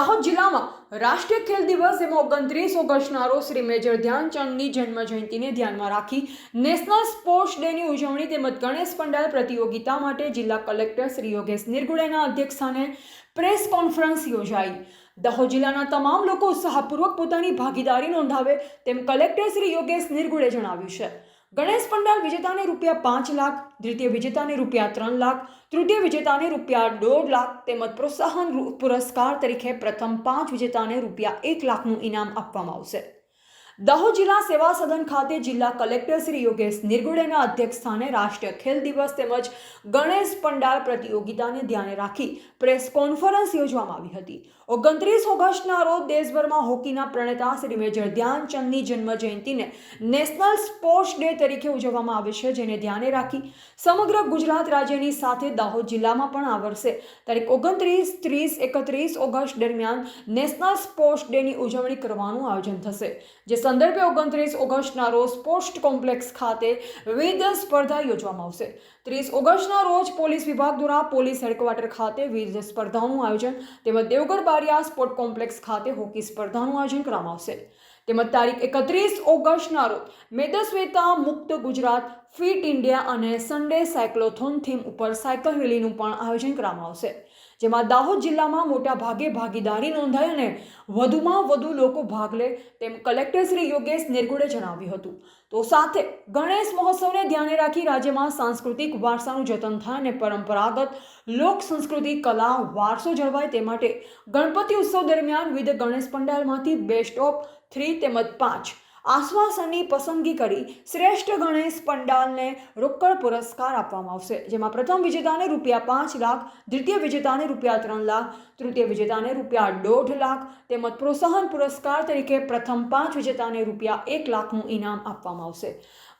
દાહોદ જિલ્લામાં રાષ્ટ્રીય ખેલ દિવસ, એમાં ઓગણત્રીસ ઓગસ્ટના રોજ શ્રી મેજર ધ્યાનચંદની જન્મ જયંતિને ધ્યાનમાં રાખી નેશનલ સ્પોર્ટ્સ ડેની ઉજવણી તેમજ ગણેશ પંડાલ પ્રતિયોગિતા માટે જિલ્લા કલેક્ટર શ્રી યોગેશ નિર્ગુડેના અધ્યક્ષસ્થાને પ્રેસ કોન્ફરન્સ યોજાઈ. દાહોદ જિલ્લાના તમામ લોકો ઉત્સાહપૂર્વક પોતાની ભાગીદારી નોંધાવે તેમ કલેક્ટર શ્રી યોગેશ નિર્ગુડે જણાવ્યું છે. ગણેશ પંડાલ વિજેતાને રૂપિયા પાંચ લાખ, દ્વિતીય વિજેતાને રૂપિયા ત્રણ લાખ, તૃતીય વિજેતાને રૂપિયા દોઢ લાખ તેમજ પ્રોત્સાહન પુરસ્કાર તરીકે પ્રથમ પાંચ વિજેતાને રૂપિયા એક લાખનું ઇનામ આપવામાં આવશે. દાહોદ જિલ્લા સેવા સદન ખાતે જિલ્લા કલેક્ટર શ્રી યોગેશ નિર્ગુડેના અધ્યક્ષસ્થાને રાષ્ટ્રીય ખેલ દિવસ તેમજ ગણેશ પંડાલ પ્રતિયોગિતાને ધ્યાને રાખી પ્રેસ કોન્ફરન્સ યોજવામાં આવી હતી. ઓગણત્રીસ ઓગસ્ટના રોજ દેશભરમાં હોકીના પ્રણેતા શ્રી મેજર ધ્યાનચંદની જન્મ જયંતિને નેશનલ સ્પોર્ટ્સ ડે તરીકે ઉજવવામાં આવે છે, જેને ધ્યાને રાખી સમગ્ર ગુજરાત રાજ્યની સાથે દાહોદ જિલ્લામાં પણ આ વર્ષે તારીખ ઓગણત્રીસ, ત્રીસ, એકત્રીસ ઓગસ્ટ દરમિયાન નેશનલ સ્પોર્ટ્સ ડેની ઉજવણી કરવાનું આયોજન થશે, જે સંદર્ભે ઓગણત્રીસ ઓગસ્ટના રોજ સ્પોર્ટ્સ કોમ્પ્લેક્સ ખાતે વિવિધ સ્પર્ધા યોજવામાં આવશે. ત્રીસ ઓગસ્ટના રોજ પોલીસ વિભાગ દ્વારા પોલીસ હેડક્વાર્ટર ખાતે વિવિધ સ્પર્ધાઓનું આયોજન તેમજ દેવગઢ બારિયા સ્પોર્ટ કોમ્પ્લેક્સ ખાતે હોકી સ્પર્ધાનું આયોજન કરવામાં આવશે. તેમજ તારીખ એકત્રીસ ઓગસ્ટના રોજ મેદસ્વેતા મુક્ત ગુજરાત ફિટ ઇન્ડિયા અને સન્ડે સાયક્લોથોન થીમ ઉપર સાયકલ રેલીનું પણ આયોજન કરવામાં આવશે, જેમાં દાહોદ જિલ્લામાં મોટા ભાગે ભાગીદારી નોંધાઈ અને વધુમાં વધુ લોકો ભાગ લે તેમ કલેક્ટર શ્રી યોગેશ નિર્ગુડે જણાવ્યું હતું. તો સાથે ગણેશ મહોત્સવને ધ્યાને રાખી રાજ્યમાં સાંસ્કૃતિક વારસાનું જતન થાય અને પરંપરાગત લોક સંસ્કૃતિ, કલા, વારસો જળવાય તે માટે ગણપતિ ઉત્સવ દરમિયાન વિવિધ ગણેશ પંડાલમાંથી બેસ્ટ ઓફ થ્રી તેમજ પાંચ આશ્વાસનની પસંદગી કરી શ્રેષ્ઠ ગણેશ પંડાલને રોકડ પુરસ્કાર આપવામાં આવશે, જેમાં પ્રથમ વિજેતાને રૂપિયા પાંચ લાખ, દ્વિતીય વિજેતાને રૂપિયા ત્રણ લાખ, તૃતીય વિજેતાને રૂપિયા દોઢ લાખ તેમજ પ્રોત્સાહન પુરસ્કાર તરીકે પ્રથમ પાંચ વિજેતાને રૂપિયા એક લાખનું ઇનામ આપવામાં આવશે.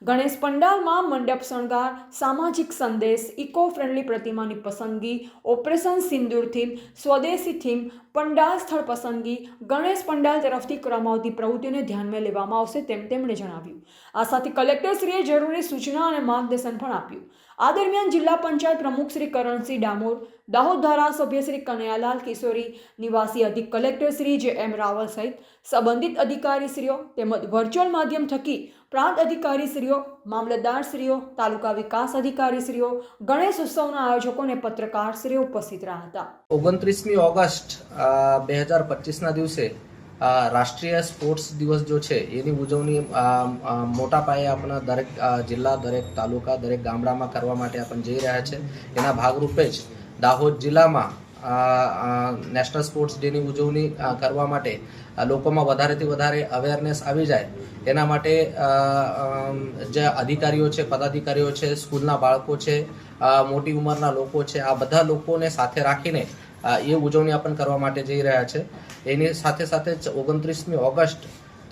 ગણેશ પંડાલમાં મંડપ શણગાર, સામાજિક સંદેશ ઇકો ફ્રેન્ડલી પ્રતિમાની પસંદગી, ઓપરેશન સિંદૂર થીમ, સ્વદેશી થીમ, પંડાલ સ્થળ પસંદગી, ગણેશ પંડાલ તરફથી કરવામાં આવતી પ્રવૃત્તિઓને ધ્યાનમાં લેવામાં આવશે તેમ તેમણે જણાવ્યું. આ સાથે કલેક્ટરશ્રીએ જરૂરી સૂચના અને માર્ગદર્શન પણ આપ્યું. આ દરમિયાન જિલ્લા પંચાયત પ્રમુખ શ્રી કરણસિંહ ડામોર, દાહોદ ધારાસભ્ય શ્રી કનૈયાલાલ કિશોરી, નિવાસી અધિક કલેક્ટર શ્રી જે એમ રાવલ સહિત સંબંધિત અધિકારીશ્રીઓ તેમજ વર્ચ્યુઅલ માધ્યમ થકી પ્રાંત અધિકારીશ્રીઓ, મામલતદારશ્રીઓ, તાલુકા વિકાસ અધિકારીશ્રીઓ, ગણેશ ઉત્સવના આયોજકો અને પત્રકારશ્રીઓ ઉપસ્થિત રહ્યા હતા. ઓગણત્રીસમી ઓગસ્ટ બે હજાર પચીસના દિવસે રાષ્ટ્રીય સ્પોર્ટ્સ દિવસ જો છે, એની ઉજવણી મોટા પાયે આપણા દરેક જિલ્લા, દરેક તાલુકા, દરેક ગામડામાં કરવા માટે આપણે જઈ રહ્યા છે. એના ભાગરૂપે જ દાહોદ જિલ્લામાં નેશનલ સ્પોર્ટ્સ ડેની ઉજવણી કરવા માટે લોકોમાં વધારેથી વધારે અવેરનેસ આવી જાય. એના માટે જે અધિકારીઓ છે, પદાધિકારીઓ છે, સ્કૂલના બાળકો છે મોટી ઉંમરના લોકો છે, આ બધા લોકોને સાથે રાખીને એ ઉજવણી આપણે કરવા માટે જઈ રહ્યા છે. એની સાથે સાથે ઓગણત્રીસમી ઓગસ્ટ,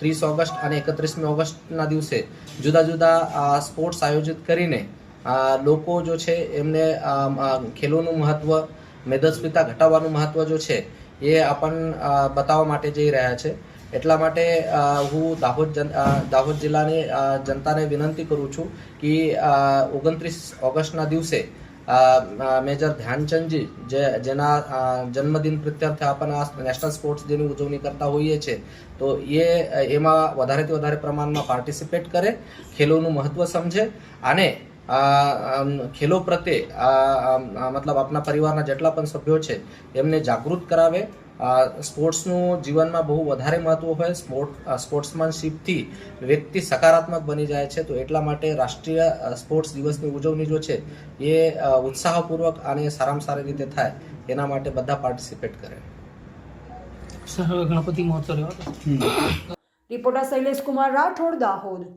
ત્રીસ ઓગસ્ટ અને એકત્રીસમી ઓગસ્ટના દિવસે જુદા જુદા સ્પોર્ટ્સ આયોજિત કરીને લોકો જો છે એમને ખેલોનું મહત્વ, મેદસ્વીતા ઘટાડવાનું મહત્વ જો છે, એ આપણને બતાવવા માટે જઈ રહ્યા છે. એટલા માટે હું દાહોદ દાહોદ જિલ્લાની જનતાને વિનંતી કરું છું કે ઓગણત્રીસ ઓગસ્ટના દિવસે મેજર ધ્યાનચંદજી, જે, જેના જન્મદિન પ્રત્યર્થે આપણે આ નેશનલ સ્પોર્ટ્સ ડેની ઉજવણી કરતા હોઈએ છીએ તો એ, એમાં વધારેથી વધારે પ્રમાણમાં પાર્ટિસિપેટ કરે, ખેલોનું મહત્વ સમજે, અને ખેલો પ્રત્યે મતલબ આપણા પરિવારના જેટલા પણ સભ્યો છે એમને જાગૃત કરાવે સ્પોર્ટ્સનું જીવનમાં બહુ વધારે મહત્વ હોય સ્પોર્ટ સ્પોર્ટ્સમેનશીપથી વ્યક્તિ સકારાત્મક બની જાય છે. તો એટલા માટે રાષ્ટ્રીય સ્પોર્ટ્સ દિવસની ઉજવણી જો છે એ ઉત્સાહપૂર્વક અને સારામાં સારી રીતે થાય એના માટે બધા પાર્ટિસિપેટ કરે. સર ગણપતિ મહોત્સવ રિપોર્ટર શૈલેષ કુમાર રાઠોડ દાહોદ.